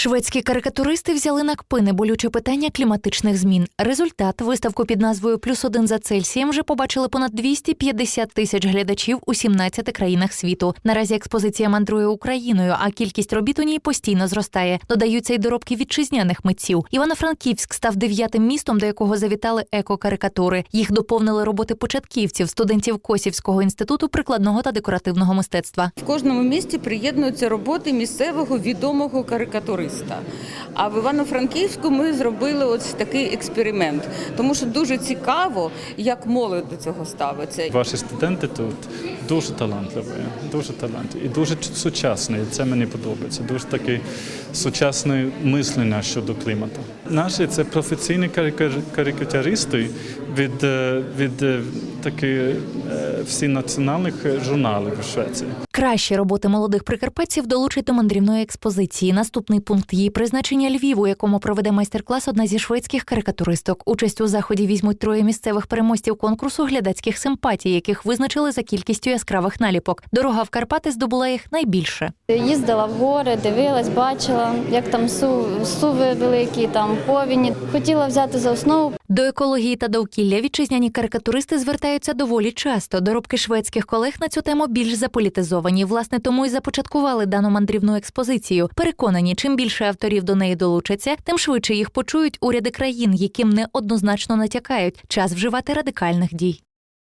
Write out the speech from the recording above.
Шведські карикатуристи взяли на кпини болюче питання кліматичних змін. Результат виставку під назвою Плюс один за Цельсієм вже побачили понад 250 тисяч глядачів у 17 країнах світу. Наразі експозиція мандрує Україною, а кількість робіт у ній постійно зростає. Додаються й доробки вітчизняних митців. Івано-Франківськ став дев'ятим містом, до якого завітали еко-карикатури. Їх доповнили роботи початківців, студентів Косівського інституту прикладного та декоративного мистецтва. В кожному місті приєднуються роботи місцевого відомого карикатуриста. А в Івано-Франківську ми зробили ось такий експеримент, тому що дуже цікаво, як молодь до цього ставиться. Ваші студенти тут дуже талантливі, дуже талантливі і дуже сучасні. Це мені подобається. Дуже таке сучасне мислення щодо клімату. Наші це професійні карика- карикатуристи від, е, від е, таких е, всіх національних журналів у Швеції. Кращі роботи молодих прикарпатців долучать до мандрівної експозиції. Наступний пункт її призначення Львів, у якому проведе майстер-клас одна зі шведських карикатуристок. Участь у заході візьмуть троє місцевих переможців конкурсу глядацьких симпатій, яких визначили за кількістю яскравих наліпок. Дорога в Карпати здобула їх найбільше. Їздила в гори, дивилась, бачила, як там су- суви великі, там повіні. Хотіла взяти за основу. До екології та довкілля вітчизняні карикатуристи звертаються доволі часто. Доробки шведських колег на цю тему більш заполітизовані. Власне, тому й започаткували дану мандрівну експозицію. Переконані, чим більше авторів до неї долучаться, тим швидше їх почують уряди країн, яким неоднозначно натякають час вживати радикальних дій.